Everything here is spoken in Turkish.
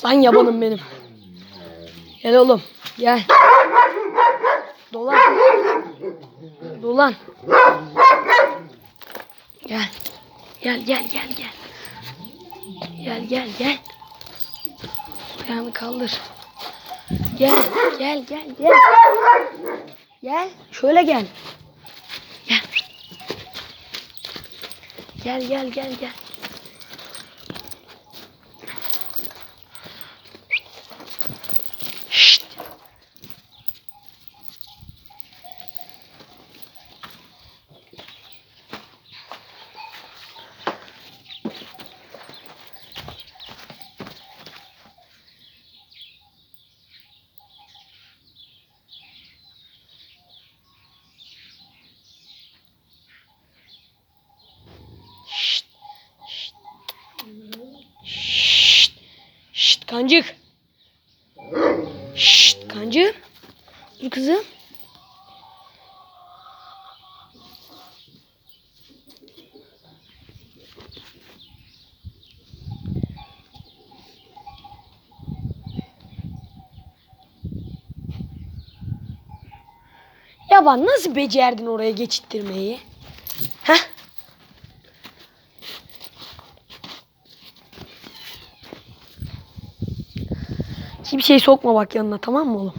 Aslan yabanım benim. Gel oğlum. Gel. Dolan. Dolan. Gel. Gel gel gel gel. Gel gel gel. Ayağını kaldır. Gel gel gel gel. Gel. Şöyle gel. Gel. Gel gel gel gel. Şşt. Şşt. Şşt. Şşt. Şşt kancık. Şşt kancı. Dur kızım. Ya ben nasıl becerdin oraya geçittirmeyi? Heh. Kimseyi sokma bak yanına tamam mı oğlum?